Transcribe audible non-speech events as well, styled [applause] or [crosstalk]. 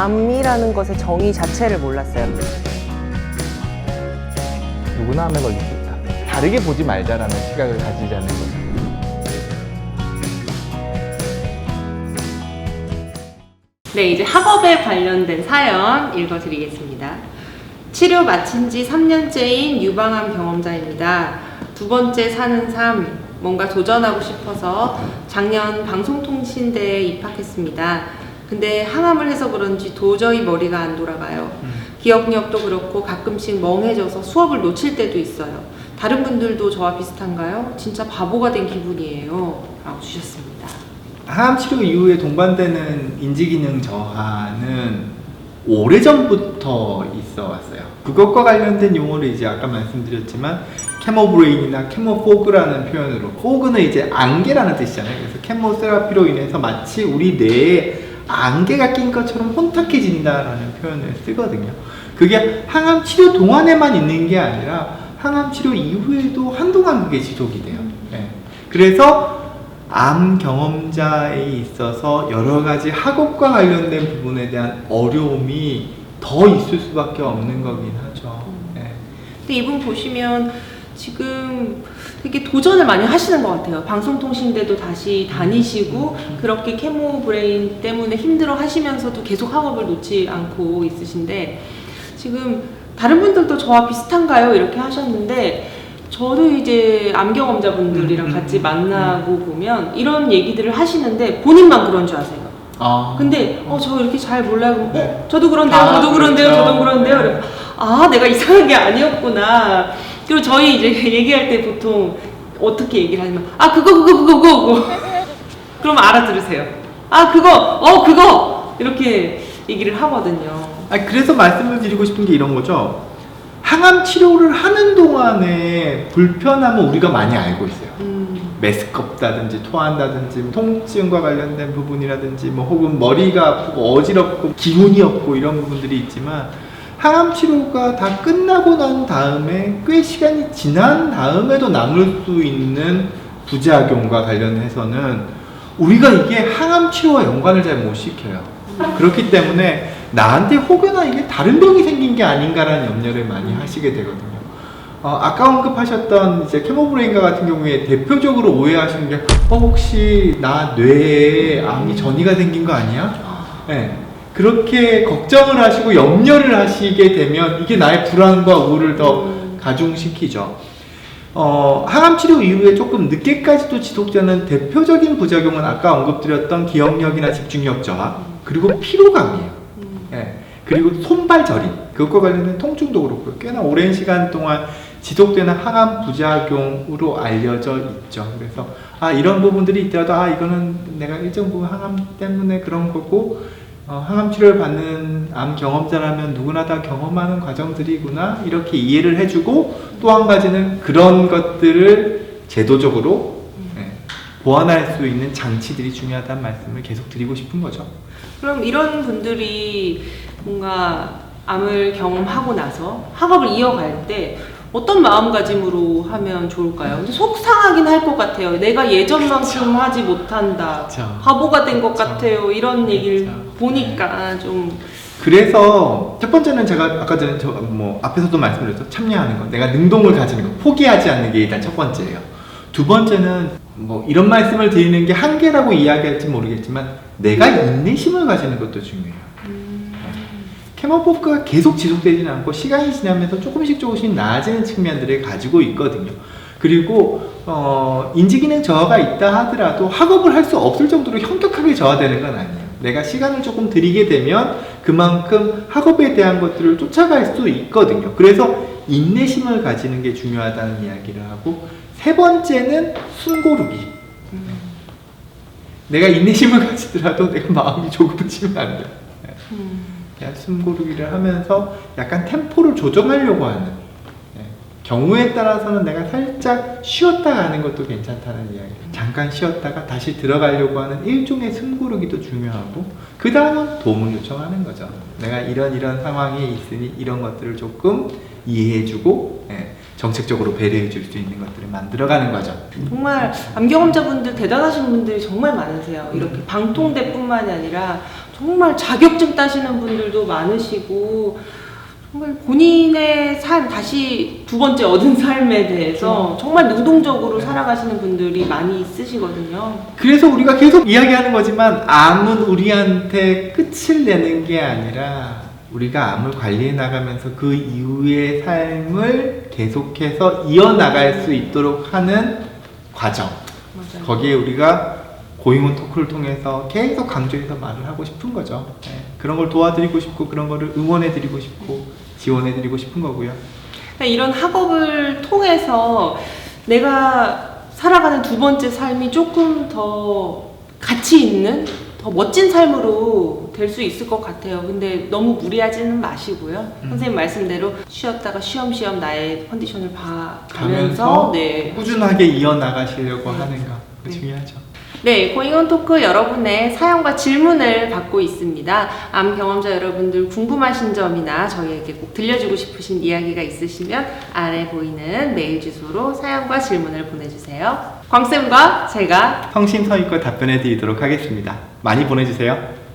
암이라는 것의 정의 자체를 몰랐어요. 누구나 암에 걸릴 수 있다. 다르게 보지 말자라는 시각을 가지자는 거죠. 네, 이제 학업에 관련된 사연 읽어드리겠습니다. 치료 마친 지 3년째인 유방암 경험자입니다. 두 번째 사는 삶, 뭔가 도전하고 싶어서 작년 방송통신대에 입학했습니다. 근데 항암을 해서 그런지 도저히 머리가 안 돌아가요. 기억력도 그렇고 가끔씩 멍해져서 수업을 놓칠 때도 있어요. 다른 분들도 저와 비슷한가요? 진짜 바보가 된 기분이에요. 라고 주셨습니다. 항암 치료 이후에 동반되는 인지기능 저하는 오래전부터 있어 왔어요. 그것과 관련된 용어를 이제 아까 말씀드렸지만 케모브레인이나 케모포그라는 표현으로 포그는 이제 안개라는 뜻이잖아요. 그래서 케모세라피로 인해서 마치 우리 뇌에 안개가 낀 것처럼 혼탁해진다라는 표현을 쓰거든요. 그게 항암 치료 동안에만 있는 게 아니라 항암 치료 이후에도 한동안 그게 지속이 돼요. 예. 그래서 암 경험자에 있어서 여러 가지 학업과 관련된 부분에 대한 어려움이 더 있을 수밖에 없는 거긴 하죠. 예. 근데 이분 보시면 지금 되게 도전을 많이 하시는 것 같아요. 방송통신대도 다시 다니시고 그렇게 케모 브레인 때문에 힘들어 하시면서도 계속 학업을 놓지 않고 있으신데 지금 다른 분들도 저와 비슷한가요? 이렇게 하셨는데 저도 이제 암 경험자분들이랑 음, 음, 같이 음, 만나고 보면 이런 얘기들을 하시는데 본인만 그런 줄 아세요. 아. 근데 어 저 이렇게 잘 몰라요. 그럼 네. 어 저도 그런데요, 아, 저도 그런데요, 그렇죠. 저도 그런데요. 이러면 아 내가 이상한 게 아니었구나. 그리고 저희 이제 [laughs] 얘기할 때 보통 어떻게 얘기를 하냐면 아 그거 그거 그거 그거 그거. [laughs] 그럼 알아들으세요. 아 그거 어 그거 이렇게 얘기를 하거든요. 아니, 그래서 말씀을 드리고 싶은 게 이런 거죠. 항암 치료를 하는 동안에 불편함은 우리가 많이 알고 있어요. 음, 메스껍다든지 토한다든지 통증과 관련된 부분이라든지 뭐 혹은 머리가 아프고 어지럽고 기운이 없고 이런 부분들이 있지만 항암 치료가 다 끝나고 난 다음에 꽤 시간이 지난 다음에도 남을 수 있는 부작용과 관련해서는 우리가 이게 항암 치료와 연관을 잘 못 시켜요. 그렇기 때문에 나한테 혹여나 이게 다른 병이 생긴 게 아닌가라는 염려를 많이 하시게 되거든요. 어, 아까 언급하셨던 이제 케모브레인과 같은 경우에 대표적으로 오해하시는 게 어, 혹시 나 뇌에 암이 전이가 생긴 거 아니야? 네. 그렇게 걱정을 하시고 염려를 하시게 되면 이게 나의 불안과 우울을 더 음. 가중시키죠. 어, 항암 치료 이후에 조금 늦게까지도 지속되는 대표적인 부작용은 아까 언급드렸던 기억력이나 집중력 저하, 그리고 피로감이에요. 음. 예. 그리고 손발 저림, 그것과 관련된 통증도 그렇고요. 꽤나 오랜 시간 동안 지속되는 항암 부작용으로 알려져 있죠. 그래서 아 이런 부분들이 있더라도 아 이거는 내가 일정 부분 항암 때문에 그런 거고 어, 항암 치료를 받는 암 경험자라면 누구나 다 경험하는 과정들이구나 이렇게 이해를 해주고 또 한 가지는 그런 것들을 제도적으로 예, 보완할 수 있는 장치들이 중요하다는 말씀을 계속 드리고 싶은 거죠. 그럼 이런 분들이 뭔가 암을 경험하고 나서 학업을 이어갈 때 어떤 마음가짐으로 하면 좋을까요? 속상하긴 할 것 같아요. 내가 예전만큼 하지 못한다. 그쵸. 바보가 된 것. 같아요. 이런 얘기를. 보니까 좀 그래서 첫 번째는 제가 아까 전에 저 뭐 앞에서도 말씀드렸죠. 참여하는 거. 내가 능동을 가지는 거. 포기하지 않는 게 일단 첫 번째예요. 두 번째는 뭐 이런 말씀을 드리는 게 한계라고 이야기할지 모르겠지만 내가 인내심을 가지는 것도 중요해요. 케모포크가 계속 지속되지는 않고 시간이 지나면서 조금씩 조금씩 나아지는 측면들을 가지고 있거든요. 그리고 어, 인지기능 저하가 있다 하더라도 학업을 할 수 없을 정도로 현격하게 저하되는 건 아니에요. 내가 시간을 조금 들이게 되면 그만큼 학업에 대한 것들을 쫓아갈 수 있거든요. 그래서 인내심을 가지는 게 중요하다는 이야기를 하고 세 번째는 숨고르기. 내가 인내심을 [laughs] 가지더라도 내가 마음이 조급해지면 안 돼. 그냥 숨고르기를 하면서 약간 템포를 조정하려고 하는 예. 경우에 따라서는 내가 살짝 쉬었다 가는 것도 괜찮다는 이야기 잠깐 쉬었다가 다시 들어가려고 하는 일종의 숨고르기도 중요하고 그 다음은 도움을 요청하는 거죠 내가 이런 이런 상황에 있으니 이런 것들을 조금 이해해주고 예. 정책적으로 배려해 줄 수 있는 것들을 만들어가는 거죠. 정말 암경험자분들 대단하신 분들이 정말 많으세요. 이렇게 방통대뿐만이 아니라 정말 자격증 따시는 분들도 많으시고 정말 본인의 삶 다시 두 번째 얻은 삶에 대해서 정말 능동적으로 살아가시는 분들이 많이 있으시거든요. 그래서 우리가 계속 이야기하는 거지만 암은 우리한테 끝을 내는 게 아니라 우리가 암을 관리해 나가면서 그 이후의 삶을 계속해서 이어나갈 수 있도록 하는 과정. 맞아요. 거기에 우리가 고잉온 토크를 통해서 계속 강조해서 말을 하고 싶은 거죠. 네. 그런 걸 도와드리고 싶고 그런 거를 응원해드리고 싶고 지원해드리고 싶은 거고요. 그러니까 이런 학업을 통해서 내가 살아가는 두 번째 삶이 조금 더 가치 있는 더 멋진 삶으로 될 수 있을 것 같아요. 근데 너무 무리하지는 마시고요. 음. 선생님 말씀대로 쉬었다가 쉬엄쉬엄 나의 컨디션을 봐가면서 가면서 네. 꾸준하게 이어나가시려고 네. 하는 거 네. 중요하죠. 네, 고잉온 토크 여러분의 사연과 질문을 받고 있습니다. 암 경험자 여러분들 궁금하신 점이나 저희에게 꼭 들려주고 싶으신 이야기가 있으시면 아래 보이는 메일 주소로 사연과 질문을 보내주세요. 광쌤과 제가 성심성의껏 답변해 드리도록 하겠습니다. 많이 보내주세요.